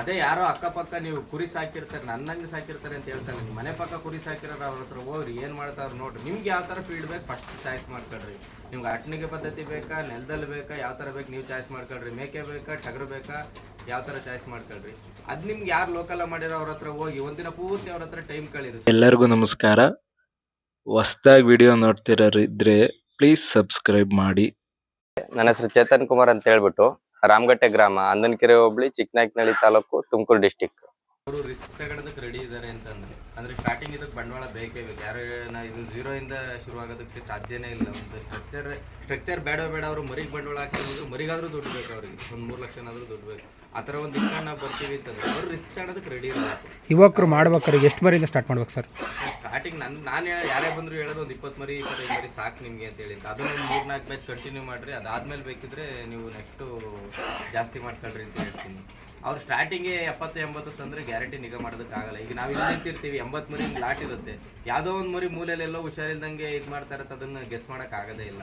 ಅದೇ ಯಾರೋ ಅಕ್ಕಪಕ್ಕ ನೀವು ಕುರಿ ಸಾಕಿರ್ತಾರೆ ನನ್ನಂಗೆ ಸಾಕಿರ್ತಾರೆ ಅಂತ ಹೇಳ್ತಾರೆ. ನಿಮ್ಮ ಮನೆ ಪಕ್ಕ ಕುರಿ ಸಾಕಿರೋ ಅವ್ರ ಹತ್ರ ಹೋಗ್ರಿ ಏನ್ ಮಾಡ್ತಾರ ನೋಡ್ರಿ. ನಿಮ್ಗೆ ಯಾವ ತರ ಫೀಲ್ಡ್ ಬೇಕು ಫಸ್ಟ್ ಚಾಯ್ಸ್ ಮಾಡ್ಕೊಳ್ರಿ. ನಿಮ್ಗೆ ಅಟ್ನಿಗೆ ಪದ್ಧತಿ ಬೇಕಾ ನೆಲದಲ್ಲಿ ಬೇಕಾ ಯಾವ ತರ ಬೇಕು ನೀವು ಚಾಯ್ಸ್ ಮಾಡ್ಕೊಳ್ರಿ. ಮೇಕೆ ಬೇಕಾ ಟಗರು ಬೇಕಾ ಯಾವ ತರ ಚಾಯ್ಸ್ ಮಾಡ್ಕೊಳ್ರಿ. ಅದ್ ನಿಮ್ಗೆ ಯಾರು ಲೋಕಲ್ ಮಾಡಿರೋ ಅವ್ರ ಹತ್ರ ಹೋಗಿ ಒಂದಿನ ಪೂರ್ತಿ ಅವ್ರ ಹತ್ರ ಟೈಮ್ ಕಳೀರಿ. ಎಲ್ಲರಿಗೂ ನಮಸ್ಕಾರ. ಹೊಸ್ದಾಗಿ ವಿಡಿಯೋ ನೋಡ್ತಿರೋರಿದ್ರೆ ಪ್ಲೀಸ್ ಸಬ್ಸ್ಕ್ರೈಬ್ ಮಾಡಿ. ನನ್ನ ಹೆಸರು ಚೇತನ್ ಕುಮಾರ್ ಅಂತ ಹೇಳ್ಬಿಟ್ಟು ರಾಮಗಟ್ಟೆ ಗ್ರಾಮ ಅಂದನಕೆರೆ ಹೋಬಳಿ ಚಿಕ್ಕನಾಯಕನಹಳ್ಳಿ ತಾಲೂಕು ತುಮಕೂರು ಡಿಸ್ಟಿಕ್ ಅವರು ರಿಸ್ಕ್ ರೆಡಿ ಇದ್ದಾರೆ ಅಂತಂದ್ರೆ ಅಂದ್ರೆ ಸ್ಟಾರ್ಟಿಂಗ್ ಇದಕ್ಕೆ ಬಂಡವಾಳ ಬೇಕೇ ಬೇಕು. ಯಾರು ನಾ ಇದು ಜೀರೋ ಇಂದ ಶುರು ಆಗೋದಕ್ಕೆ ಸಾಧ್ಯನೇ ಇಲ್ಲ. ಒಂದು ಸ್ಟ್ರಕ್ಚರ್ ಸ್ಟ್ರಕ್ಚರ್ ಬೇಡ ಬೇಡ ಅವರು ಮರಿಗೆ ಬಂಡವಾಳ ಹಾಕಿದ್ರು ಮರಿಗಾದ್ರೂ ದುಡ್ಡು ಬೇಕು ಅವ್ರಿಗೆ. ಒಂದು ಮೂರು ಲಕ್ಷನಾದರೂ ದುಡ್ಡು ಬೇಕು. ಆ ಥರ ಒಂದು ಇಷ್ಟ ನಾವು ಬರ್ತೀವಿ ಅಂತಂದ್ರೆ ಅವ್ರು ರಿಸ್ಕ್ ಆಡೋದಕ್ಕೆ ರೆಡಿ ಇರಬೇಕು ಯುವಕರು ಮಾಡ್ಬೇಕಾದ್ರೆ ಎಷ್ಟು ಮರಿಯಿಂದ ಸ್ಟಾರ್ಟ್ ಮಾಡ್ಬೇಕು ಸರ್ ಸ್ಟಾರ್ಟಿಂಗ್ ನನ್ ನಾನು ಯಾರೇ ಬಂದರೂ ಹೇಳೋದು ಒಂದು ಇಪ್ಪತ್ತು ಮರಿ ಇಪ್ಪತ್ತೈದು ಮರಿ ಸಾಕು ನಿಮಗೆ ಅಂತ ಹೇಳಿ. ಅದನ್ನು ಒಂದು ಮೂರು ನಾಲ್ಕು ಮ್ಯಾಚ್ ಕಂಟಿನ್ಯೂ ಮಾಡ್ರಿ. ಅದಾದ್ಮೇಲೆ ಬೇಕಿದ್ರೆ ನೀವು ನೆಕ್ಸ್ಟು ಜಾಸ್ತಿ ಮಾಡ್ಕೊಳ್ರಿ ಅಂತ ಹೇಳ್ತೀನಿ. ಅವ್ರು ಸ್ಟಾರ್ಟಿಂಗ್ ಎಪ್ಪತ್ತು ಎಂಬತ್ತು ತಂದ್ರೆ ಗ್ಯಾರಂಟಿ ನಿಗಾ ಮಾಡೋದಕ್ಕಾಗಲ್ಲ. ಈಗ ನಾವು ಇಲ್ಲಿ ನಿಂತಿರ್ತೀವಿ, ಎಂಬತ್ತು ಮರಿ ಲಾಟ್ ಇರುತ್ತೆ. ಯಾವುದೋ ಒಂದು ಮರಿ ಮೂಲೆಯಲ್ಲೆಲ್ಲೋ ಹುಷಾರಿಲ್ದಂಗೆ ಇದು ಮಾಡ್ತಾರೆ ಅದನ್ನ ಗೆಸ್ ಮಾಡಕ್ ಆಗದೇ ಇಲ್ಲ.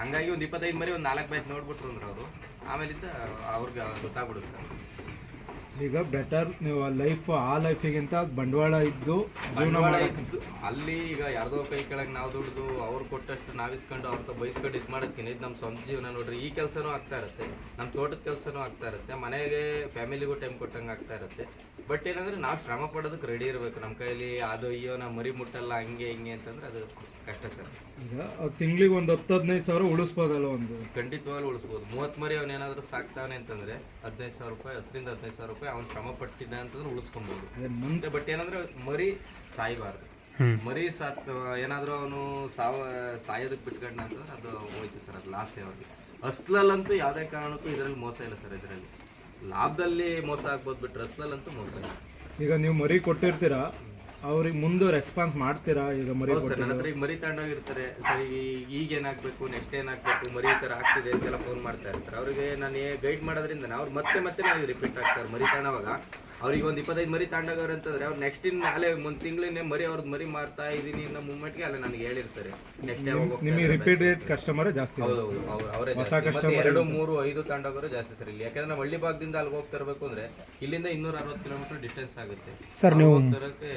ಹಂಗಾಗಿ ಒಂದು ಇಪ್ಪತ್ತೈದು ಮರಿ, ಒಂದು ನಾಲ್ಕು ಬ್ಯಾಚ್ ನೋಡ್ಬಿಟ್ರು ಅಂದ್ರೆ ಅವರು, ಆಮೇಲಿಂದ ಅವ್ರಿಗೆ ಗೊತ್ತಾಗ್ಬಿಡುತ್ತೆ. ಈಗ ಬೆಟರ್ ನೀವು ಲೈಫ್ ಆ ಲೈಫಿಗಿಂತ ಬಂಡವಾಳ ಇದ್ದು ಜೀವನ ಬಂಡವಾಳ ಮಾಡಕ್ಕೆ ಅಲ್ಲಿ ಈಗ ಯಾರ್ದೋ ಕೈ ಕೆಳಗೆ ನಾವು ದುಡ್ದು ಅವ್ರು ಕೊಟ್ಟಷ್ಟು ನಾವಿಸ್ಕೊಂಡು ಅವ್ರ ಬಯಸ್ಕೊಂಡು ಬೈಸ್ಕೊಂಡು ಇದು ಮಾಡೋದ್ಕಿಂತ ಇದು ನಮ್ಮ ಸ್ವಂತ ಜೀವನ ನೋಡ್ರಿ ಈ ಕೆಲಸನೂ ಆಗ್ತಾ ಇರುತ್ತೆ ನಮ್ಮ ತೋಟದ ಕೆಲಸನೂ ಆಗ್ತಾ ಇರುತ್ತೆ ಮನೆಗೆ ಫ್ಯಾಮಿಲಿಗೂ ಟೈಮ್ ಕೊಟ್ಟಂಗೆ ಆಗ್ತಾ ಇರುತ್ತೆ. ಬಟ್ ಏನಂದ್ರೆ ನಾವು ಶ್ರಮ ಪಡೋದಕ್ಕೆ ರೆಡಿ ಇರಬೇಕು. ನಮ್ಮ ಕೈಲಿ ಅದು ಅಯ್ಯೋ ನಾವು ಮರಿ ಮುಟ್ಟಲ್ಲ ಹಂಗೆ ಹಿಂಗೆ ಅಂತಂದ್ರೆ ಅದು ಕಷ್ಟ ಸರ್. ಈಗ ತಿಂಗಳಿಗೆ ಒಂದು ಹತ್ತು ಹದಿನೈದು ಸಾವಿರ ಉಳಿಸ್ಬೋದಲ್ಲ ಒಂದು? ಖಂಡಿತವಾಗ್ಲೂ ಉಳಿಸ್ಬೋದು. ಮೂವತ್ತು ಮರಿ ಅವನೇನಾದ್ರೂ ಸಾಕ್ತಾನೆ ಅಂತಂದ್ರೆ ಹದಿನೈದು ಸಾವಿರ ರೂಪಾಯಿ ಹತ್ತರಿಂದ ಹದಿನೈದು ಸಾವಿರ ರೂಪಾಯಿ ಅವ್ನು ಶ್ರಮ ಪಟ್ಟಿದ್ದ ಅಂತಂದ್ರೆ ಉಳಿಸ್ಕೊಬೋದು. ಮುಂದೆ ಮುಂದೆ ಬಟ್ ಏನಂದ್ರೆ ಮರಿ ಸಾಯಬಾರ್ದು. ಮರಿ ಸಾತ್ ಏನಾದ್ರೂ ಅವನು ಸಾವ ಸಾಯೋದಕ್ಕೆ ಬಿಟ್ಕೊಂಡ ಅಂತಂದ್ರೆ ಅದು ಹೋಯ್ತು ಸರ್ ಅದು ಲಾಸೇ ಅವ್ರಿಗೆ. ಅಸ್ಲಲ್ಲಂತೂ ಯಾವುದೇ ಕಾರಣಕ್ಕೂ ಇದರಲ್ಲಿ ಮೋಸ ಇಲ್ಲ ಸರ್ ಇದರಲ್ಲಿ. ಲಾಭದಲ್ಲಿ ಮೋಸ ಆಗ್ಬೋದು ಬಿಟ್ರೆ ಅಸ್ಲಲ್ಲಂತೂ ಮೋಸ ಇಲ್ಲ. ಈಗ ನೀವು ಮರಿ ಕೊಟ್ಟಿರ್ತೀರಾ ಅವ್ರಿಗೆ ಮುಂದೆ ರೆಸ್ಪಾನ್ಸ್ ಮಾಡ್ತೀರಾ ಈಗ ಮರಿ ಹೌದು ಸರ್ ನನ್ನ ಹತ್ರ ಈಗ ಮರಿ ತಗೊಂಡೋಗಿರ್ತಾರೆ ಸರಿ ಈಗ ಏನಾಗಬೇಕು ನೆಕ್ಸ್ಟ್ ಏನಾಗಬೇಕು ಮರಿ ಈ ಥರ ಆಗ್ತಿದೆ ಅಂತೆಲ್ಲ ಫೋನ್ ಮಾಡ್ತಾ ಇರ್ತಾರೆ. ಅವ್ರಿಗೆ ನಾನು ಗೈಡ್ ಮಾಡೋದ್ರಿಂದ ಅವ್ರು ಮತ್ತೆ ಮತ್ತೆ ನನಗೆ ರಿಪೀಟ್ ಆಗ್ತಾರೆ ಮರಿ ತಗೊಳವಾಗ ಅವ್ರಿಗೆ ಒಂದು ಇಪ್ಪತ್ತೈದು ಮರಿ ತಗೊಂಡೋಗವ್ರು ಅಂತಂದ್ರೆ ಅವ್ರು ನೆಕ್ಸ್ಟ್ ಇನ್ ಅಲ್ಲೇ ಒಂದು ತಿಂಗಳಿನೇ ಮರಿ ಅವ್ರದ್ ಮರಿ ಮಾರ್ತಾ ಇದೀನಿ ಅನ್ನೋ ಮೂಮೆಂಟ್ಗೆ ಅಲ್ಲೇ ನನಗೆ ಹೇಳಿರ್ತಾರೆ. ನೆಕ್ಸ್ಟ್ ನಿಮಗೆ ರಿಪೀಟ್ ರೇಟ್ ಕಸ್ಟಮರ್ ಜಾಸ್ತಿ ಹೌದು ಹೌದು ಅವ್ರು ಅವರೇ ಜಾಸ್ತಿ. ಮತ್ತೆ ಎರಡು ಮೂರು ಐದು ತಗೊಂಡೋಗೋರು ಜಾಸ್ತಿ ಸರ್ ಇಲ್ಲಿ. ಯಾಕಂದ್ರೆ ನಾವು ಹಳ್ಳಿ ಭಾಗದಿಂದ ಅಲ್ಲಿ ಹೋಗ್ತಾ ಇರಬೇಕು ಅಂದ್ರೆ ಇಲ್ಲಿಂದ ಇನ್ನೂರ ಅರವತ್ತು ಕಿಲೋಮೀಟರ್ ಡಿಸ್ಟೆನ್ಸ್ ಆಗುತ್ತೆ. ಸರ್ ನೀವು ಬರೋಕ್ಕೆ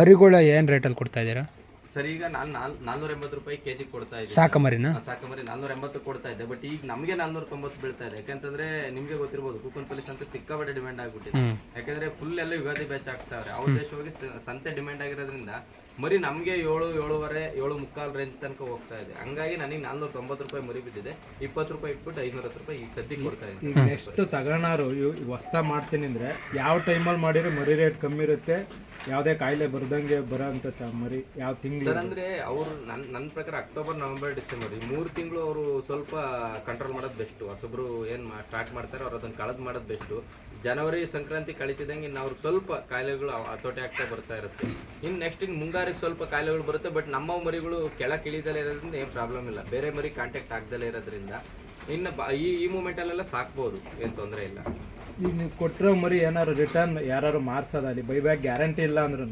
ಮರಿಗಳ ಏನು ರೇಟಲ್ಲಿ ಕೊಡ್ತಾ ಇದ್ದೀರಾ? ಸರ್ ಈಗ ನಾನು ನಾಲ್ ನಾನ್ನೂರ ಎಂಬತ್ತು ರೂಪಾಯಿ ಕೆಜಿ ಕೊಡ್ತಾ ಇದ್ದೀನಿ ಸಾಕ ಮರಿನ ಆ, ಸಾಕಂಬರಿ ನಾನ್ನೂರ ಎಂಬತ್ತು ಕೊಡ್ತಾ ಇದ್ದೆ ಬಟ್ ಈಗ ನಮಗೆ ನಾನ್ನೂರ ತೊಂಬತ್ತು ಬೀಳ್ತಾ ಇದೆ. ಯಾಕಂತಂದ್ರೆ ನಿಮ್ಗೆ ಗೊತ್ತಿರ್ಬೋದು ಕೂಪನ್ ಪೊಲೀಸ್ ಅಂತ ಸಿಕ್ಕಾಪಟ್ಟೆ ಡಿಮ್ಯಾಂಡ್ ಆಗ್ಬಿಟ್ಟಿದೆ. ಯಾಕಂದ್ರೆ ಫುಲ್ ಎಲ್ಲ ಯುಗಾದಿ ಬ್ಯಾಚ್ ಆಗ್ತಾವ್ರೆ ಅವ್ರ. ದೇಶವಾಗಿ ಸಂತೆ ಡಿಮ್ಯಾಂಡ್ ಆಗಿರೋದ್ರಿಂದ ಮರಿ ನಮಗೆ ಏಳು ಏಳುವರೆ ಏಳು ಮುಕ್ಕಾಲು ರೇಂಜ್ ತನಕ ಹೋಗ್ತಾ ಇದೆ. ಹಂಗಾಗಿ ನನಗೆ ನಾನ್ನೂರ ತೊಂಬತ್ತು ರೂಪಾಯಿ ಮರಿ ಬಿದ್ದಿದೆ. ಇಪ್ಪತ್ತು ರೂಪಾಯಿ ಇಟ್ಬಿಟ್ಟು ಐನೂರ ಹತ್ತು ರೂಪಾಯಿ ಈಗ ಸದ್ಯಕ್ಕೆ ಕೊಡ್ತಾ ಈಗ ಇದ್ದೀನಿ ನೆಕ್ಸ್ಟ್ ತಗೋಣಾರು ಹೊಸ್ತಾ ಮಾಡ್ತೀನಿ ಅಂದ್ರೆ ಯಾವ ಟೈಮಲ್ಲಿ ಮಾಡಿದ್ರೆ ಮರಿ ರೇಟ್ ಕಮ್ಮಿ ಇರುತ್ತೆ? ಯಾವುದೇ ಕಾಯಿಲೆ ಬರ್ದಂಗೆ ಬರೋ ಅಂತ ಮರಿ ಯಾವ ತಿಂಗಳು ಸರ್ ಅಂದ್ರೆ ಅವರು ನನ್ ನನ್ನ ಪ್ರಕಾರ ಅಕ್ಟೋಬರ್ ನವೆಂಬರ್ ಡಿಸೆಂಬರ್ ಈ ಮೂರು ತಿಂಗಳು ಅವರು ಸ್ವಲ್ಪ ಕಂಟ್ರೋಲ್ ಮಾಡೋದು ಬೆಸ್ಟು. ಹೊಸಬ್ರು ಏನ್ ಸ್ಟಾರ್ಟ್ ಮಾಡ್ತಾರೆ ಅವ್ರು ಅದನ್ನ ಕಳೆದು ಮಾಡೋದು ಬೆಸ್ಟು. ಜನವರಿ ಸಂಕ್ರಾಂತಿ ಕಳಿತಿದಂಗೆ ಇನ್ನು ಅವ್ರಿಗೆ ಸ್ವಲ್ಪ ಕಾಯಿಲೆಗಳು ಹತೋಟಿ ಆಗ್ತಾ ಬರ್ತಾ ಇರುತ್ತೆ. ಇನ್ನು ನೆಕ್ಸ್ಟ್ ಇನ್ನು ಮುಂಗಾರಿಗೆ ಸ್ವಲ್ಪ ಕಾಯಿಲೆಗಳು ಬರುತ್ತೆ ಬಟ್ ನಮ್ಮ ಮರಿಗಳು ಕೆಳಕ್ಕೆ ಇಳಿದಲೇ ಇರೋದ್ರಿಂದ ಏನು ಪ್ರಾಬ್ಲಮ್ ಇಲ್ಲ. ಬೇರೆ ಮರಿ ಕಾಂಟ್ಯಾಕ್ಟ್ ಆಗ್ದಲೇ ಇರೋದ್ರಿಂದ ಇನ್ನು ಬ- ಈ ಈ ಮೂಮೆಂಟಲ್ಲೆಲ್ಲ ಸಾಕ್ಬೋದು, ಏನು ತೊಂದರೆ ಇಲ್ಲ. ಈಗ ನೀವು ಕೊಟ್ಟಿರೋ ಮರಿ ಏನಾದ್ರು ರಿಟರ್ನ್ ಯಾರು ಮಾರ್ಸೋದಲ್ಲಿ ಬೈಬ್ಯಾಕ್ ಗ್ಯಾರಂಟಿ ಇಲ್ಲ ಅಂದ್ರೂ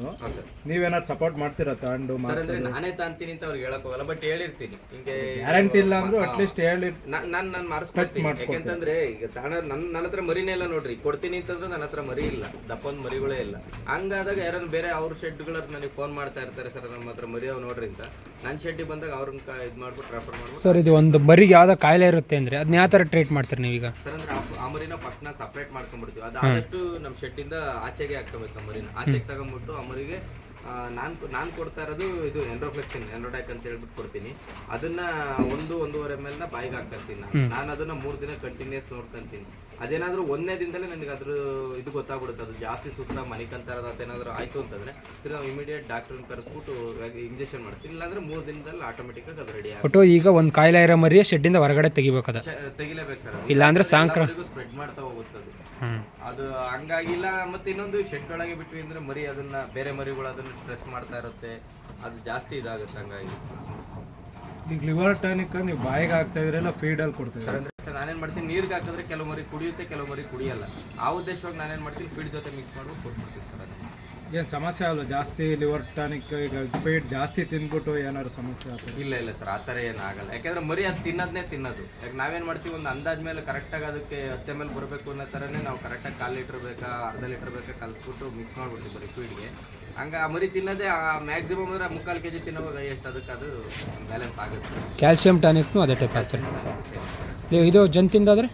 ನೀವೇನಾದ್ರು ಸಪೋರ್ಟ್ ಮಾಡ್ತೀರಾ ತಗೊಂಡು ಸರ್ ಅಂದ್ರೆ ನಾನೇ ತಾಂತೀನಿ ಅಂತ ಅವ್ರಿಗೆ ಹೇಳಕ್ ಹೋಗಲ್ಲ ಬಟ್ ಹೇಳಿರ್ತೀನಿ. ಹಿಂಗೆ ಗ್ಯಾರಂಟಿ ಇಲ್ಲ ಅಂದ್ರೂ ಅಟ್ಲೀಸ್ಟ್ ಹೇಳಿ ನಾನ್ ನಾನು ಮಾಡಿಸ್ಕೊಡ್ತೀನಿ ಯಾಕೆಂತಂದ್ರೆ ಈಗ ತಾಣ ನನ್ನ ನನ್ನ ಹತ್ರ ಮರಿನೇ ಇಲ್ಲ ನೋಡ್ರಿ. ಕೊಡ್ತೀನಿ ಅಂತಂದ್ರೆ ನನ್ನ ಹತ್ರ ಮರಿ ಇಲ್ಲ. ದಪ್ಪೊಂದ್ ಮರಿಗಳೇ ಇಲ್ಲ. ಹಂಗಾದಾಗ ಯಾರನ್ನ ಬೇರೆ ಅವ್ರ ಶೆಡ್ಗಳ ನನಗೆ ಫೋನ್ ಮಾಡ್ತಾ ಇರ್ತಾರೆ ಸರ್ ನಮ್ಮ ಹತ್ರ ಮರಿ ಅವ್ ನೋಡ್ರಿ ಅಂತ. ನನ್ನ ಶೆಡ್ಡಿ ಬಂದಾಗ ಅವ್ರನ್ನ ಇದ್ ಮಾಡ್ಬಿಟ್ಟು ರೆಫರ್ ಮಾಡ್ಬಿಟ್ಟು ಸರ್ ಇದು ಒಂದು ಮರಿಗೆ ಯಾವುದೋ ಕಾಯಿಲೆ ಇರುತ್ತೆ ಅಂದ್ರೆ ಅದನ್ನ ಯಾವ ತರ ಟ್ರೀಟ್ ಮಾಡ್ತೀರಿ ನೀವೀಗ? ಸರ್ ಅಂದ್ರೆ ಆ- ಆ ಮರಿನ ಫಸ್ಟ್ ನಾವು ಸಪ್ರೇಟ್ ಮಾಡ್ಕೊಂಡ್ಬಿಡ್ತೀವಿ ಅದಾದಷ್ಟು ನಮ್ಮ ಶೆಡ್ಡಿಂದ ಆಚೆಗೆ ಹಾಕ್ಕೊಬೇಕು ಆ ಮರಿನ. ಆಚೆಗೆ ತಗೊಂಡ್ಬಿಟ್ಟು ಆ ಮರಿಗೆ ಆ, ನಾನ್ ನಾನ್ ಕೊಡ್ತಾ ಇರೋದು ಇದು ಎಂಡ್ರೋಫ್ಲೆಕ್ಸಿನ್ ಎಂಡ್ರೋಡಾಕ್ ಅಂತ ಹೇಳ್ಬಿಟ್ಟು ಕೊಡ್ತೀನಿ. ಅದನ್ನ ಒಂದು ಒಂದೂವರೆ ಮೇಲೆ ನ ಬಾಯಿಗೆ ಹಾಕ್ತೀನಿ ನಾನು. ನಾನು ಅದನ್ನ ಮೂರ್ ದಿನ ಕಂಟಿನ್ಯೂಸ್ ನೋಡ್ಕೊಂತೀನಿ. ಅದೇನಾದ್ರೂ ಒಂದನೇ ದಿನದಲ್ಲೇ ನನಗೆ ಅದ್ರ ಇದು ಗೊತ್ತಾಗ್ಬಿಡುತ್ತೆ. ಅದು ಜಾಸ್ತಿ ಸುಸ್ತ ಮನಿಕಂತಾರದ ಇರೋದು ಅದೇನಾದ್ರೂ ಆಯ್ತು ಅಂತಂದ್ರೆ ತಿರ್ಗಾ ನಾವು ಇಮಿಡಿಯೇಟ್ ಡಾಕ್ಟರ್ ಕರೆಸ್ಬಿಟ್ಟು ಇಂಜೆಕ್ಷನ್ ಮಾಡ್ತೀವಿ. ಇಲ್ಲಾಂದ್ರೆ ಮೂರ್ ದಿನದಲ್ಲಿ ಆಟೋಮೆಟಿಕ್ ಆಗಿ ಅದು ರೆಡಿ ಆಗುತ್ತೆ ಒಟ್ಟು ಈಗ ಒಂದು ಕಾಯಿಲೆ ಇರೋ ಮರಿ ಶೆಡ್ಡಿಂದ ಹೊರಗಡೆ ತೆಗಿಬೇಕದ ಅದು. ತೆಗಿಲೇಬೇಕು ಸರ್ ಇಲ್ಲಾಂದ್ರೆ ಸಾಂಕ್ರ ಸ್ಪ್ರೆಡ್ ಮಾಡ್ತಾ ಹೋಗುತ್ತೆ ಅದು. ಅದು ಹಂಗಾಗಿಲ್ಲ ಮತ್ತೆ ಇನ್ನೊಂದು ಶೆಡ್ ಒಳಗೆ ಬಿಟ್ವಿ ಅಂದ್ರೆ ಮರಿ ಅದನ್ನ ಬೇರೆ ಮರಿಗಳು ಅದನ್ನ ಸ್ಟ್ರೆಸ್ ಮಾಡ್ತಾ ಇರುತ್ತೆ. ಅದು ಜಾಸ್ತಿ ಇದಾಗುತ್ತೆ ಹಂಗಾಗಿ. ಈಗ ಲಿವರ್ ಟಾನಿಕ್ ನೀವು ಬಾಯಿಗೆ ಹಾಕ್ತಾ ಇದ್ರೆಲ್ಲ ಫೀಡಲ್ಲಿ ಕೊಡ್ತಾ ಇದ್ದೀರಾ ನಾನೇನ್ ಮಾಡ್ತೀನಿ ನೀರ್ಗೆ ಹಾಕಿದ್ರೆ ಕೆಲವು ಮರಿ ಕುಡಿಯುತ್ತೆ ಕೆಲವು ಮರಿ ಕುಡಿಯಲ್ಲ. ಆ ಉದ್ದೇಶವಾಗಿ ನಾನೇನ್ ಮಾಡ್ತೀನಿ ಫೀಡ್ ಜೊತೆ ಮಿಕ್ಸ್ ಮಾಡ್ಬಿಟ್ಟು ಕೊಟ್ಬಿಡ್ತೀನಿ ಸರ್ ಅದನ್ನ. ಏನು ಸಮಸ್ಯೆ ಅಲ್ವಾ? ಜಾಸ್ತಿ ಲಿವರ್ ಟಾನಿಕ್ ಈಗ ಫೀಡ್ ಜಾಸ್ತಿ ತಿಂದ್ಬಿಟ್ಟು ಏನಾದ್ರು ಸಮಸ್ಯೆ ಆಗ್ತದೆ? ಇಲ್ಲ ಇಲ್ಲ ಸರ್ ಆ ಥರ ಏನು ಆಗಲ್ಲ. ಯಾಕಂದ್ರೆ ಮರಿ ಅದು ತಿನ್ನೋದನ್ನೇ ತಿನ್ನೋದು. ಯಾಕೆ ನಾವೇನು ಮಾಡ್ತೀವಿ ಒಂದು ಅಂದಾಜ್ ಮೇಲೆ ಕರೆಕ್ಟಾಗಿ ಅದಕ್ಕೆ ಹತ್ತೆ ಮೇಲೆ ಬರಬೇಕು ಅನ್ನೋ ಥರನೇ ನಾವು ಕರೆಕ್ಟಾಗಿ ಕಾಲು ಲೀಟ್ರ್ ಬೇಕಾ ಅರ್ಧ ಲೀಟ್ರ್ ಬೇಕಾ ಕಲಿಸ್ಬಿಟ್ಟು ಮಿಕ್ಸ್ ಮಾಡ್ಬಿಡ್ತೀವಿ ಬರೀ ಫೀಡ್ಗೆ ಹಂಗೆ ಆ ಮರಿ ತಿನ್ನೋದೇ ಮ್ಯಾಕ್ಸಿಮಮ್ ಅಂದ್ರೆ ಮುಕ್ಕಾಲು ಕೆ ಜಿ ತಿನ್ನೋವಾಗ ಎಷ್ಟು ಅದಕ್ಕೆ ಅದು ಬ್ಯಾಲೆನ್ಸ್ ಆಗುತ್ತೆ. ಕ್ಯಾಲ್ಸಿಯಂ ಟಾನಿಕ್ನು ಅದೇ ಟೈಪ್ ನೀವು ಇದು ಜಂತಿಂದಾದರೆ?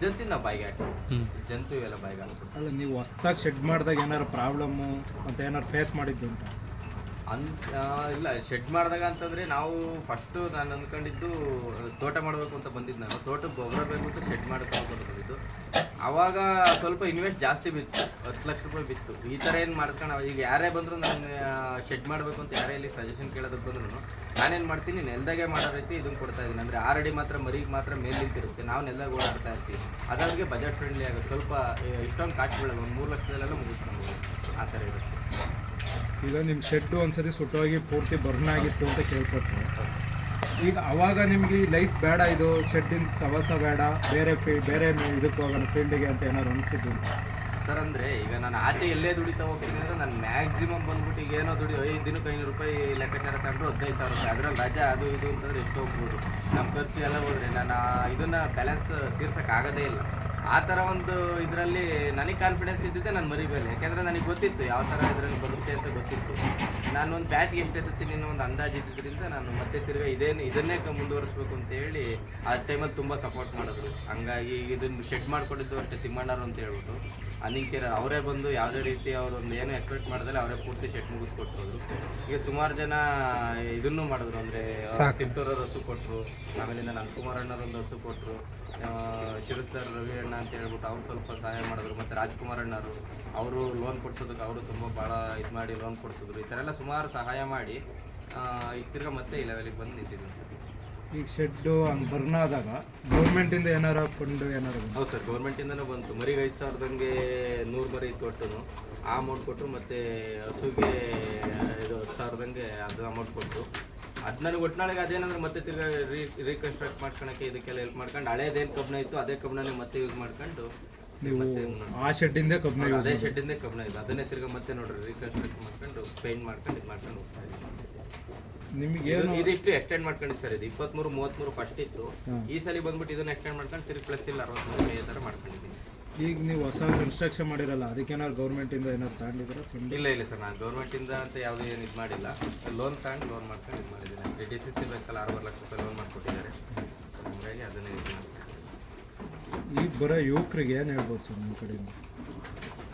ಜಂತಿನ ಬಾಯಿಗೆ ಹಾಕಿ ಹ್ಞೂ ಜಂತು ಇವೆಲ್ಲ ಬಾಯಿಗೆ ಹಾಕ್ಬಿಟ್ಟು ಅಲ್ಲ ನೀವು ಹೊಸ್ದಾಗಿ ಶೆಡ್ ಮಾಡಿದಾಗ ಏನಾರು ಪ್ರಾಬ್ಲಮ್ಮು ಅಂತ ಏನಾರು ಫೇಸ್ ಮಾಡಿದ್ದು ಅಂತ ಅಂತ ಇಲ್ಲ ಶೆಡ್ ಮಾಡಿದಾಗ ಅಂತಂದರೆ ನಾವು ಫಸ್ಟು ನಾನು ಅಂದ್ಕೊಂಡಿದ್ದು ತೋಟ ಮಾಡಬೇಕು ಅಂತ ಬಂದಿದ್ದು ನಾನು. ತೋಟಕ್ಕೆ ಗೊಬ್ಬರ ಬೇಕು ಅಂತ ಶೆಡ್ ಮಾಡ್ಕೊಂಡು ಅಂತ ಅವಾಗ ಸ್ವಲ್ಪ ಇನ್ವೆಸ್ಟ್ ಜಾಸ್ತಿ ಬಿತ್ತು. ಹತ್ತು ಲಕ್ಷ ರೂಪಾಯಿ ಬಿತ್ತು. ಈ ಥರ ಏನು ಮಾಡ್ಕೊಂಡು ಈಗ ಯಾರೇ ಬಂದರೂ ನಾನು ಶೆಡ್ ಮಾಡಬೇಕು ಅಂತ ಯಾರೇ ಇಲ್ಲಿ ಸಜೆಷನ್ ಕೇಳೋದಕ್ಕೆ ಬಂದ್ರು ನಾನೇನು ಮಾಡ್ತೀನಿ ನೆಲದಾಗೆ ಮಾಡೋ ರೀತಿ ಇದನ್ನು ಕೊಡ್ತಾ ಇದ್ದೀನಿ. ಅಂದರೆ ಆರಡಿ ಮಾತ್ರ ಮರಿಗೆ ಮಾತ್ರ ಮೇಲೆ ನಿಂತಿರುತ್ತೆ. ನಾವು ನೆಲದಾಗ ಓಡಾಡ್ತಾ ಇರ್ತೀವಿ. ಅದಾದ್ರಿಗೆ ಬಜೆಟ್ ಫ್ರೆಂಡ್ಲಿ ಆಗುತ್ತೆ. ಸ್ವಲ್ಪ ಇಷ್ಟೊಂದು ಕಾಸ್ಟ್ ಬೀಳಲ್ಲ ಒಂದು ಮೂರು ಲಕ್ಷದಲ್ಲೆಲ್ಲ ಮುಗಿಸ್ಕೊಂಡು ಆ ಥರ ಇರುತ್ತೆ. ಈಗ ನಿಮ್ಮ ಶೆಡ್ಡು ಒಂದ್ಸತಿ ಸುಟ್ಟೋಗಿ ಪೂರ್ತಿ ಬರ್ನ್ ಆಗಿತ್ತು ಅಂತ ಕೇಳ್ಪಟ್ಟೆ ಈಗ ಅವಾಗ ನಿಮಗೆ ಲೈಫ್ ಬೇಡ ಇದು ಶೆಡ್ಡಿನ ಸವಸ ಬೇಡ, ಬೇರೆ ಫೀಲ್ಡ್ ಬೇರೆ ಇದಕ್ಕೆ ಹೋಗೋಣ ಫೀಲ್ಡಿಗೆ ಅಂತ ಏನಾದ್ರು ಅನಿಸಿದ್ದು ಸರ್, ಅಂದ್ರೆ ಈಗ ನಾನು ಆಚೆ ಎಲ್ಲೇ ದುಡಿತಾ ಹೋಗ್ತೀನಿ ಅಂದ್ರೆ ನಾನು ಮ್ಯಾಕ್ಸಿಮಮ್ ಬಂದ್ಬಿಟ್ಟು ಈಗ ಏನೋ ದುಡಿ, ಐದು ದಿನಕ್ಕೆ ಐನೂರು ರೂಪಾಯಿ ಲೆಕ್ಕಾಚಾರ ತಗೊಂಡ್ರು ಹದಿನೈದು ಸಾವಿರ ರೂಪಾಯಿ. ಅದ್ರಲ್ಲಿ ರಜಾ ಅದು ಇದು ಅಂತಂದ್ರೆ ಎಷ್ಟು ಹೋಗ್ಬೋದು. ನಮ್ಮ ಖರ್ಚು ಎಲ್ಲ ಹೋದ್ರೆ ನಾನು ಇದನ್ನು ಬ್ಯಾಲೆನ್ಸ್ ತೀರ್ಸಕ್ ಆಗೋದೇ ಇಲ್ಲ. ಆ ಥರ ಒಂದು ಇದರಲ್ಲಿ ನನಗೆ ಕಾನ್ಫಿಡೆನ್ಸ್ ಇದ್ದಿದ್ದೆ ನಾನು ಮರಿಬೇಲೆ. ಯಾಕೆಂದ್ರೆ ನನಗೆ ಗೊತ್ತಿತ್ತು ಯಾವ ಥರ ಇದರಲ್ಲಿ ಬರುತ್ತೆ ಅಂತ ಗೊತ್ತಿತ್ತು. ನಾನು ಒಂದು ಬ್ಯಾಚ್ಗೆ ಎಷ್ಟು ಎತ್ತೀನಿ ಅನ್ನೋ ಒಂದು ಅಂದಾಜು ಇದ್ದಿದ್ದರಿಂದ ನಾನು ಮತ್ತೆ ತಿರ್ಗಿ ಇದೇನು ಇದನ್ನೇ ಮುಂದುವರಿಸ್ಬೇಕು ಅಂತ ಹೇಳಿ ಆ ಟೈಮಲ್ಲಿ ತುಂಬ ಸಪೋರ್ಟ್ ಮಾಡಿದ್ರು. ಹಂಗಾಗಿ ಇದನ್ನು ಶೆಡ್ ಮಾಡ್ಕೊಂಡಿದ್ದು ಅಷ್ಟೇ ತಿಮ್ಮಣ್ಣರು ಅಂತ ಹೇಳ್ಬಿಟ್ಟು. ಅನಿಂಕೇರ ಅವರೇ ಬಂದು ಯಾವುದೇ ರೀತಿ ಅವರು ಒಂದು ಏನು ಎಕ್ಸ್ಪೆಕ್ಟ್ ಮಾಡಿದ್ರೆ ಅವರೇ ಪೂರ್ತಿ ಶೆಟ್ ಮುಗಿಸ್ಕೊಟ್ರು ಈಗ ಸುಮಾರು ಜನ ಇದನ್ನು ಮಾಡಿದ್ರು ಅಂದರೆ ತಿಂಟೂರವ್ರು ಹಸು ಕೊಟ್ಟರು ಆಮೇಲೆ ನನ್ಕುಮಾರ್ ಅಣ್ಣವ್ರು ಒಂದು ಹಸು ಕೊಟ್ಟರು ಶಿರಸ್ತಾರ್ ರವಿ ಅಣ್ಣ ಅಂತ ಹೇಳ್ಬಿಟ್ಟು ಅವ್ರು ಸ್ವಲ್ಪ ಸಹಾಯ ಮಾಡಿದ್ರು ಮತ್ತು ರಾಜ್ಕುಮಾರ್ ಅಣ್ಣರು ಅವರು ಲೋನ್ ಕೊಡ್ಸೋದಕ್ಕೆ ಅವರು ತುಂಬ ಭಾಳ ಇದು ಮಾಡಿ ಲೋನ್ ಕೊಡ್ಸಿದ್ರು. ಈ ಥರ ಎಲ್ಲ ಸುಮಾರು ಸಹಾಯ ಮಾಡಿ ಈ ಈಗ ತಿರ್ಗಾ ಮತ್ತೆ ಈ ಲೆವೆಲಿಗೆ ಬಂದು ನಿಂತಿದ್ದೀನಿ. ಈಗ ಶೆಡ್ಡು ಹಂಗೆ ಬರ್ನ್ ಆದಾಗ ಗೌರ್ಮೆಂಟಿಂದ ಏನಾರ ಫಂಡ್ ಏನಾರು ಹೌದು ಸರ್ ಗೌರ್ಮೆಂಟಿಂದನೂ ಬಂತು. ಮರಿಗೆ ಐದು ಸಾವಿರದಂಗೆ ನೂರು ಮರಿ ಇತ್ತು ಒಟ್ಟು ಆ ಅಮೌಂಟ್ ಕೊಟ್ಟರು ಮತ್ತು ಹಸುಗೆ ಇದು ಹತ್ತು ಸಾವಿರದಂಗೆ ಅದು ಅಮೌಂಟ್ ಕೊಟ್ಟರು ಅದು ನನಗೆ ಒಟ್ಟಿನಾಳಿಗೆ ಅದೇನಂದ್ರೆ ಮತ್ತೆ ತಿರ್ಗಾ ರೀ ರೀಕನ್ಸ್ಟ್ರಕ್ಟ್ ಮಾಡ್ಕೊಳಕ್ಕೆ ಇದಕ್ಕೆಲ್ಲ ಹೆಲ್ಪ್ ಮಾಡ್ಕೊಂಡು ಹಳೇದೇನು ಕಬ್ಬಣ ಇತ್ತು ಅದೇ ಕಬ್ಬಣನೇ ಮತ್ತೆ ಯೂಸ್ ಮಾಡ್ಕೊಂಡು ನೀವು ಆ ಶೆಡ್ಡಿಂದ ಕಬ್ಬನ ಅದೇ ಶೆಡ್ಡಿಂದೇ ಕಬ್ಬಣ ಇದೆ ಅದನ್ನೇ ತಿರ್ಗಾ ಮತ್ತೆ ನೋಡ್ರಿ ರೀಕನ್ಸ್ಟ್ರಕ್ಟ್ ಮಾಡ್ಕೊಂಡು ಪೇಂಟ್ ಮಾಡ್ಕೊಂಡು ಇದು ಮಾಡ್ಕೊಂಡು ಹೋಗ್ತಾ ಇದ್ದೀವಿ. ನಿಮಗೆ ಇದು- ಇದಿಷ್ಟು ಎಕ್ಸ್ಟೆಂಡ್ ಮಾಡ್ಕೊಂಡು ಸರ್ ಇದು. ಇಪ್ಪತ್ಮೂರು ಮೂವತ್ಮೂರು ಫಸ್ಟ್ ಇತ್ತು. ಈ ಸಲ ಬಂದ್ಬಿಟ್ಟು ಇದನ್ನ ಎಕ್ಸ್ಟೆಂಡ್ ಮಾಡ್ಕೊಂಡು ತಿರುಗಿ ಪ್ಲಸ್ ಇಲ್ಲ ಅರವತ್ಮೂರು ಮೇ ಥರ ಮಾಡ್ಕೊಂಡಿದ್ದೀನಿ. ಈಗ ನೀವು ಹೊಸ ಕನ್ಸ್ಟ್ರಕ್ಷನ್ ಮಾಡಿರಲ್ಲ ಅದಕ್ಕೇನಾದ್ರು ಗೌರ್ಮೆಂಟಿಂದ ಏನಾದ್ರು ತಗೊಂಡಿದ್ದೀರಾ ಫಂಡ್ ಇಲ್ಲ ಇಲ್ಲ ಸರ್. ನಾನು ಗೌರ್ಮೆಂಟಿಂದ ಅಂತ ಯಾವುದೇ ಏನು ಇದು ಮಾಡಿಲ್ಲ. ಲೋನ್ ತಗೊಂಡು ಲೋನ್ ಮಾಡ್ಕೊಂಡು ಇದು ಮಾಡಿದ್ದೀನಿ. ಡಿ ಸಿ ಸಿ ಬ್ಯಾಂಕಲ್ಲಿ ಆರೂವರೆ ಲಕ್ಷ ರೂಪಾಯಿ ಲೋನ್ ಮಾಡಿಕೊಟ್ಟಿದ್ದಾರೆ. ಹಾಗಾಗಿ ಅದನ್ನೇ ಇದು ಮಾಡ್ತೀನಿ. ಈಗ ಬರೋ ಯುವಕರಿಗೆ ಏನು ಹೇಳ್ಬೋದು ಸರ್ ನಿಮ್ಮ ಕಡೆಯಿಂದ?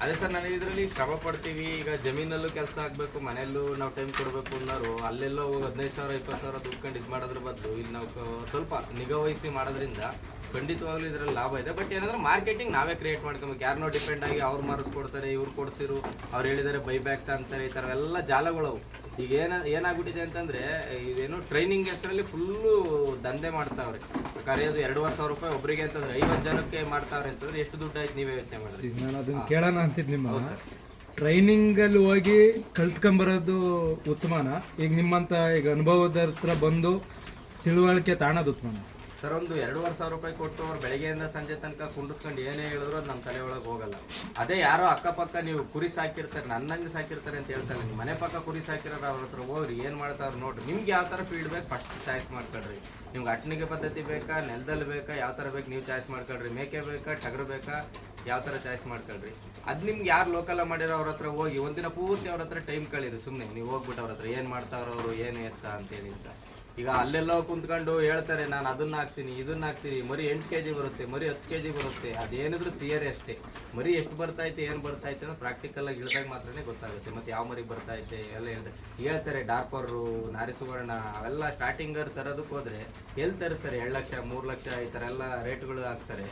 ಅದೇ ಸರ್, ನಾನು ಇದರಲ್ಲಿ ಶ್ರಮ ಪಡ್ತೀವಿ. ಈಗ ಜಮೀನಲ್ಲೂ ಕೆಲಸ ಆಗಬೇಕು, ಮನೆಯಲ್ಲೂ ನಾವು ಟೈಮ್ ಕೊಡಬೇಕು ಅನ್ನೋರು ಅಲ್ಲೆಲ್ಲೋ ಹದಿನೈದು ಸಾವಿರ, ಇಪ್ಪತ್ತು ಸಾವಿರ ದುಡ್ಕೊಂಡು ಇದು ಮಾಡೋದ್ರ ಬದಲು ಇಲ್ಲಿ ನಾವು ಸ್ವಲ್ಪ ನಿಗಾ ವಹಿಸಿ ಮಾಡೋದ್ರಿಂದ ಖಂಡಿತವಾಗ್ಲೂ ಇದರಲ್ಲಿ ಲಾಭ ಇದೆ. ಬಟ್ ಏನಂದ್ರೆ ಮಾರ್ಕೆಟಿಂಗ್ ನಾವೇ ಕ್ರಿಯೇಟ್ ಮಾಡ್ಕೊಬೇಕು. ಯಾರನ್ನೋ ಡಿಪೆಂಡ್ ಆಗಿ ಅವ್ರು ಮಾರಿಸ್ಕೊಡ್ತಾರೆ ಇವ್ರು ಕೊಡ್ಸಿರು ಅವ್ರು ಹೇಳಿದ್ದಾರೆ ಬೈ ಬ್ಯಾಕ್ ಅಂತಾರೆ ಈ ಥರ ಎಲ್ಲ ಜಾಲಗಳವು ಈಗ ಏನ ಏನಾಗ್ಬಿಟ್ಟಿದೆ ಅಂತಂದ್ರೆ ಇದೇನು ಟ್ರೈನಿಂಗ್ ಹೆಸರಲ್ಲಿ ಫುಲ್ಲು ದಂಧೆ ಮಾಡ್ತಾವ್ರೆ. ಕರೆಯೋದು ಎರಡುವರೆ ಸಾವಿರ ರೂಪಾಯಿ ಒಬ್ಬರಿಗೆ ಅಂತಂದ್ರೆ ಐವತ್ತು ಜನಕ್ಕೆ ಮಾಡ್ತಾವ್ರೆ ಅಂತಂದ್ರೆ ಎಷ್ಟು ದುಡ್ಡು ಆಯ್ತು ನೀವೇ ಯೋಚನೆ ಮಾಡಿದ್ರಿ? ನಾನು ಅದನ್ನ ಕೇಳೋಣ ಅಂತಿದ್ದು ನಿಮ್ಮ ಟ್ರೈನಿಂಗಲ್ಲಿ ಹೋಗಿ ಕಲ್ತ್ಕೊಂಬರೋದು ಉತ್ತಮನ? ಈಗ ನಿಮ್ಮಂಥ ಈಗ ಅನುಭವದ ಹತ್ರ ಬಂದು ತಿಳುವಳಿಕೆ ತಾಣೋದು ಉತ್ತಮನ? ಸರ್ ಒಂದು ಎರಡೂವರೆ ಸಾವಿರ ರೂಪಾಯಿ ಕೊಟ್ಟು ಅವ್ರು ಬೆಳಗ್ಗೆಯಿಂದ ಸಂಜೆ ತನಕ ಕುಂಡಿಸ್ಕೊಂಡು ಏನೇ ಹೇಳಿದ್ರು ಅದು ನಮ್ಮ ತಲೆ ಒಳಗೆ ಹೋಗಲ್ಲ. ಅದೇ ಯಾರೋ ಅಕ್ಕಪಕ್ಕ ನೀವು ಕುರಿ ಸಾಕಿರ್ತಾರೆ, ನನ್ನಂಗೆ ಸಾಕಿರ್ತಾರೆ ಅಂತ ಹೇಳ್ತಾರೆ. ನಿಮ್ಮ ಮನೆ ಪಕ್ಕ ಕುರಿ ಸಾಕಿರೋರು ಅವ್ರ ಹತ್ರ ಹೋಗ್ರಿ, ಏನು ಮಾಡ್ತಾರೆ ನೋಡ್ರಿ. ನಿಮ್ಗೆ ಯಾವ ಥರ ಫೀಡ್ ಬೇಕು ಫಸ್ಟ್ ಚಾಯ್ಸ್ ಮಾಡ್ಕೊಳ್ರಿ. ನಿಮ್ಗೆ ಅಟ್ನಿಗೆ ಪದ್ಧತಿ ಬೇಕಾ, ನೆಲದಲ್ಲಿ ಬೇಕಾ, ಯಾವ ಥರ ಬೇಕು ನೀವು ಚಾಯ್ಸ್ ಮಾಡ್ಕೊಳ್ರಿ. ಮೇಕೆ ಬೇಕಾ, ಟಗರು ಬೇಕಾ, ಯಾವ ಥರ ಚಾಯ್ಸ್ ಮಾಡ್ಕೊಳ್ರಿ. ಅದು ನಿಮ್ಗೆ ಯಾರು ಲೋಕಲ್ ಮಾಡಿರೋ ಅವ್ರ ಹತ್ರ ಹೋಗಿ ಒಂದಿನ ಪೂರ್ತಿ ಅವ್ರ ಹತ್ರ ಟೈಮ್ ಕಳೀರಿ ಸುಮ್ಮನೆ ನೀವು ಹೋಗ್ಬಿಟ್ಟು ಅವ್ರ ಹತ್ರ ಏನು ಮಾಡ್ತಾರೋ ಅವರು, ಏನು ಎತ್ತ ಅಂತೇಳಿ ಅಂತ. ಈಗ ಅಲ್ಲೆಲ್ಲೋ ಕುಂತ್ಕೊಂಡು ಹೇಳ್ತಾರೆ, ನಾನು ಅದನ್ನ ಹಾಕ್ತೀನಿ, ಇದನ್ನ ಹಾಕ್ತೀನಿ, ಮರಿ ಎಂಟು ಕೆ ಜಿ ಬರುತ್ತೆ, ಮರಿ ಹತ್ತು ಕೆ ಜಿ ಬರುತ್ತೆ, ಅದೇನಿದ್ರು ಥಿಯರಿ ಅಷ್ಟೇ. ಮರಿ ಎಷ್ಟು ಬರ್ತೈತೆ ಏನು ಬರ್ತೈತೆ ಅಂದ್ರೆ ಪ್ರಾಕ್ಟಿಕಲ್ ಆಗಿ ಇಳಿದಾಗ ಮಾತ್ರನೇ ಗೊತ್ತಾಗುತ್ತೆ. ಮತ್ತೆ ಯಾವ ಮರಿ ಬರ್ತೈತೆ ಎಲ್ಲ ಹೇಳ್ತಾರೆ ಹೇಳ್ತಾರೆ ಡಾರ್ಪರು ನಾರಿಸುವರ್ಣ ಅವೆಲ್ಲ ಸ್ಟಾರ್ಟಿಂಗರ್ ತರೋದಕ್ಕೆ ಹೋದ್ರೆ ಎಲ್ಲಿ ತರ್ತಾರೆ ಎರಡು ಲಕ್ಷ, ಮೂರು ಲಕ್ಷ ಈ ಥರ ಎಲ್ಲ ರೇಟ್ಗಳು ಹಾಕ್ತಾರೆ.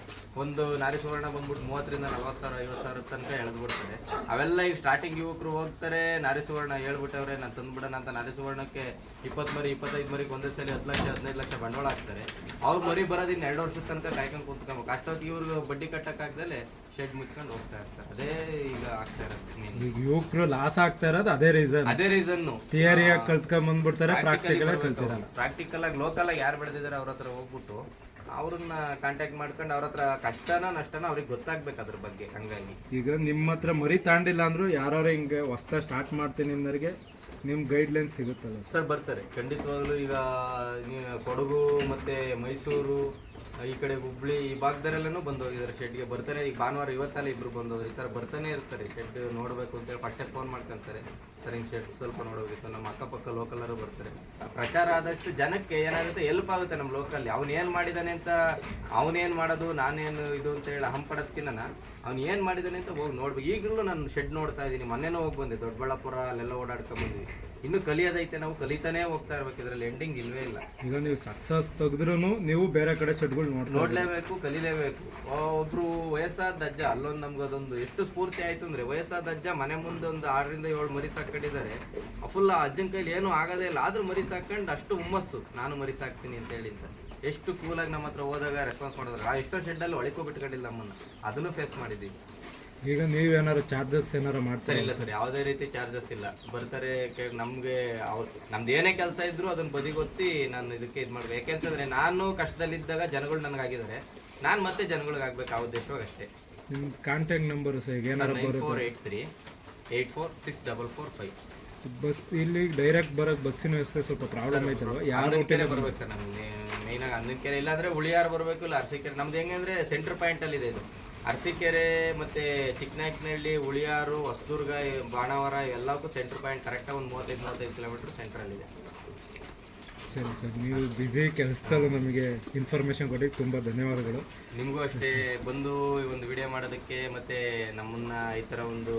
ಒಂದು ನಾರಿಸುವರ್ಣ ಬಂದ್ಬಿಟ್ಟು ಮೂವತ್ತರಿಂದ ನಲ್ವತ್ತು ಸಾವಿರ, ಐವತ್ತು ಸಾವಿರ ತನಕ ಎಳೆದು ಬಿಡ್ತಾರೆ. ಅವೆಲ್ಲ ಈಗ ಸ್ಟಾರ್ಟಿಂಗ್ ಯುವಕರು ಹೋಗ್ತಾರೆ ನಾರಿಸುವರ್ಣ ಹೇಳ್ಬಿಟ್ಟವ್ರೆ, ನಾನು ತಂದ್ಬಿಡೋಣ ಅಂತ ನಾರಿಸುವರ್ಣಕ್ಕೆ ಇಪ್ಪತ್ತು ಮರಿ, ಇಪ್ಪತ್ತೈದು ಮರಿಗೆ ಒಂದೇ ಸಲ ಹತ್ತು ಲಕ್ಷ ಹದಿನೈದು ಲಕ್ಷ ಬಂಡವಾಳ ಹಾಕ್ತಾರೆ. ಅವ್ರು ಮರಿ ಬರೋದಿನ್ನ ಎರಡು ವರ್ಷದ ತನಕ ಕಾಯ್ಕೊಂಡು ಕುಂತ್ಕೊಬೇಕು. ಅಷ್ಟೊತ್ತಿಗೆ ಇವ್ರಿಗೆ ಬಡ್ಡಿ ಕಟ್ಟಕ್ಕಾಗ್ದಲೆ ಶೆಡ್ ಮುಚ್ಕೊಂಡು ಹೋಗ್ತಾ ಇರ್ತಾರೆ. ಅದೇ ಈಗ ಆಗ್ತಾ ಇರೋದು ಈಗ ಯುವಕರು ಲಾಸ್ ಆಗ್ತಾ ಇರೋದು ಅದೇ ರೀಸನ್ ಅದೇ ರೀಸನ್ ಥಿಯರಿ ಆಗಿ ಕಲ್ತ್ಕೊಂಡ್ ಬಂದ್ಬಿಡ್ತಾರೆ ಪ್ರಾಕ್ಟಿಕಲ್ ಆಗಿ ಕಲ್ತಿರಲ್ಲ ಪ್ರಾಕ್ಟಿಕಲ್ ಆಗಿ ಲೋಕಲ್ ಆಗಿ ಯಾರು ಬೆಳೆದಿದ್ದಾರೆ ಅವ್ರ ಹತ್ರ ಹೋಗ್ಬಿಟ್ಟು ಅವ್ರನ್ನ ಕಾಂಟ್ಯಾಕ್ಟ್ ಮಾಡ್ಕೊಂಡು ಅವ್ರ ಹತ್ರ ಕಷ್ಟನ ನಷ್ಟನ ಅವ್ರಿಗೆ ಗೊತ್ತಾಗ್ಬೇಕು ಅದ್ರ ಬಗ್ಗೆ ಹಂಗಾಗಿ. ಈಗ ನಿಮ್ಮ ಹತ್ರ ಮರಿ ತಾಂಡಿಲ್ಲ ಅಂದ್ರು ಯಾರು ಹಿಂಗೆ ಹೊಸ್ತಾ ಸ್ಟಾರ್ಟ್ ಮಾಡ್ತೀನಿ ಅನ್ನೋರಿಗೆ ನಿಮ್ಮ ಗೈಡ್ಲೈನ್ ಸಿಗುತ್ತಲ್ಲ ಸರ್ ಬರ್ತಾರೆ. ಖಂಡಿತವಾಗ್ಲೂ ಈಗ ಕೊಡಗು ಮತ್ತೆ ಮೈಸೂರು, ಈ ಕಡೆ ಹುಬ್ಳಿ, ಈ ಭಾಗದಲ್ಲೆಲ್ಲೂ ಬಂದು ಹೋಗಿದ್ದಾರೆ ಶೆಡ್ಗೆ ಬರ್ತಾರೆ, ಈಗ ಭಾನುವಾರ ಇವತ್ತಲ್ಲ ಇಬ್ರು ಬಂದೋದ್ರು. ಈ ಥರ ಬರ್ತಾನೆ ಇರ್ತಾರೆ. ಶೆಡ್ ನೋಡಬೇಕು ಅಂತೇಳಿ ಪಟ್ಟೆ ಫೋನ್ ಮಾಡ್ಕೊಂತಾರೆ. ಸರ್ ಹಿಂಗೆ ಶೆಡ್ ಸ್ವಲ್ಪ ನೋಡೋಗಿತ್ತು ನಮ್ಮ ಅಕ್ಕಪಕ್ಕ ಲೋಕಲರು ಬರ್ತಾರೆ. ಪ್ರಚಾರ ಆದಷ್ಟು ಜನಕ್ಕೆ ಏನಾಗುತ್ತೆ ಹೆಲ್ಪ್ ಆಗುತ್ತೆ ನಮ್ಮ ಲೋಕಲ್ಲಿ ಅವ್ನು ಏನು ಮಾಡಿದಾನೆ ಅಂತ ಅವನೇನು ಮಾಡೋದು ನಾನೇನು ಇದು ಅಂತ ಹೇಳಿ ಹಂಪಡೋದ್ಕಿನ್ನ ಅವ್ನು ಏನು ಮಾಡಿದಾನೆ ಅಂತ ಹೋಗಿ ನೋಡ್ಬೇಕು ಈಗಲೂ ನಾನು ಶೆಡ್ ನೋಡ್ತಾ ಇದ್ದೀನಿ. ಮೊನ್ನೆನೂ ಹೋಗಿ ಬಂದೆ ದೊಡ್ಡಬಳ್ಳಾಪುರ ಅಲ್ಲೆಲ್ಲ ಓಡಾಡ್ಕೊಂಡ್ ಬಂದ್ವಿ. ಇನ್ನು ಕಲಿಯೋದೈತೆ ನಾವು ಕಲಿತಾನೆ ಹೋಗ್ತಾ ಇರ್ಬೇಕು. ಇದರಲ್ಲಿ ಎಂಡಿಂಗ್ ಇಲ್ವೇ ಇಲ್ಲ. ಈಗ ನೀವು ಸಕ್ಸಸ್ ತೆಗೆದ್ರೂ ನೀವು ಬೇರೆ ಕಡೆ ಶೆಡ್ಗಳು ನೋಡಿ ನೋಡ್ಲೇಬೇಕು ಕಲಿಲೇಬೇಕು. ಒಬ್ರು ವಯಸ್ಸಾದ ಅಜ್ಜ ಅಲ್ಲೊಂದು ನಮ್ಗೆ ಅದೊಂದು ಎಷ್ಟು ಸ್ಫೂರ್ತಿ ಆಯ್ತು ಅಂದ್ರೆ ವಯಸ್ಸಾದ ಅಜ್ಜ ಮನೆ ಮುಂದೆ ಒಂದು ಆರರಿಂದ ಏಳು ಮರಿ ಸಾಕೊಂಡಿದ್ದಾರೆ ಫುಲ್ ಅಜ್ಜನ ಕೈಲಿ ಏನೂ ಆಗೋದೇ ಇಲ್ಲ. ಆದ್ರೂ ಮರಿ ಸಾಕೊಂಡು ಅಷ್ಟು ಹುಮ್ಮಸ್ಸು. ನಾನು ಮರಿ ಸಾಕ್ತೀನಿ ಅಂತ ಹೇಳಿದ್ದ. ಎಷ್ಟು ಕೂಲಾಗಿ ನಮ್ಮ ಹತ್ರ ಹೋದಾಗ ರೆಸ್ಪಾನ್ಸ್ ಮಾಡಿದ್ರು. ಆ ಎಷ್ಟೋ ಶೆಡ್ಡಲ್ಲಿ ಒಳಕೋ ಬಿಟ್ಕೊಂಡಿಲ್ಲ ನಮ್ಮನ್ನ. ಅದನ್ನು ಫೇಸ್ ಮಾಡಿದ್ದೀವಿ ಈಗ ನೀವೇನಾದ್ರು ಚಾರ್ಜಸ್ ಏನಾರು ಮಾಡ್ತಾರೆ ಇಲ್ಲ ಸರ್ ಯಾವುದೇ ರೀತಿ ಚಾರ್ಜಸ್ ಇಲ್ಲ. ಬರ್ತಾರೆ ನಮಗೆ ಅವ್ರು ನಮ್ದು ಏನೇ ಕೆಲಸ ಇದ್ರು ಅದನ್ನ ಬದಿಗೊತ್ತಿ ನಾನು ಇದಕ್ಕೆ ಇದು ಮಾಡ್ಬೇಕು. ಯಾಕೆಂತಂದ್ರೆ ನಾನು ಕಷ್ಟದಲ್ಲಿದ್ದಾಗ ಜನಗಳು ನನಗಾಗಿದ್ದಾರೆ. ನಾನು ಮತ್ತೆ ಜನಗಳಿಗೆ ಆಗ್ಬೇಕು ಆ ಉದ್ದೇಶವಾಗಿ ಅಷ್ಟೇ ನಿಮ್ಮ ಕಾಂಟ್ಯಾಕ್ಟ್ ನಂಬರ್ ಸರ್ ಏನಾರು four eight three eight four six double four five. Bus ಇಲ್ಲಿ ಡೈರೆಕ್ಟ್ ಬರೋಕ್ ಬಸ್ಸಿನ ವ್ಯವಸ್ಥೆ ಸ್ವಲ್ಪ ಪ್ರಾಬ್ಲಮ್ ಐತಲ್ವ? ಯಾವ ಕೆರೆ ಬರ್ಬೇಕು ಸರ್ ನಮಗೆ. ಮೇಯ್ನಾಗಿ ಅಂದಿನ ಕೆರೆ ಇಲ್ಲಾಂದ್ರೆ ಉಳಿಯಾರು ಬರಬೇಕು ಇಲ್ಲ ಅರಸೀಕೆರೆ. ನಮ್ದು ಹೆಂಗಂದ್ರೆ ಸೆಂಟ್ರ್ ಪಾಯಿಂಟಲ್ಲಿ ಇದೆ ಇದು. ಅರಸೀಕೆರೆ ಮತ್ತೆ ಚಿಕ್ಕನಾಯಕನಹಳ್ಳಿ ಉಳಿಯಾರು ಹೊಸದುರ್ಗ ಬಾಣಾವರ ಎಲ್ಲಕ್ಕೂ ಸೆಂಟರ್ ಪಾಯಿಂಟ್ ಕರೆಕ್ಟಾಗಿ ಒಂದು ಮೂವತ್ತೈದು ಮೂವತ್ತೈದು ಕಿಲೋಮೀಟರ್ ಸೆಂಟ್ರಲ್ಲಿದೆ ಸರಿ ಸರ್. ನೀವು ಬ್ಯುಸಿ ಕೆಲಸದಲ್ಲೂ ನಮಗೆ ಇನ್ಫಾರ್ಮೇಶನ್ ಕೊಟ್ಟಿದ್ದು ತುಂಬ ಧನ್ಯವಾದಗಳು. ನಿಮಗೂ ಅಷ್ಟೇ ಬಂದು ಈ ಒಂದು ವಿಡಿಯೋ ಮಾಡೋದಕ್ಕೆ ಮತ್ತು ನಮ್ಮನ್ನು ಈ ಥರ ಒಂದು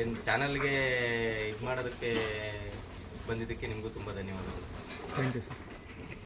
ಏನು ಚಾನಲ್ಗೆ ಇದು ಮಾಡೋದಕ್ಕೆ ಬಂದಿದ್ದಕ್ಕೆ ನಿಮಗೂ ತುಂಬ ಧನ್ಯವಾದಗಳು. Thank you sir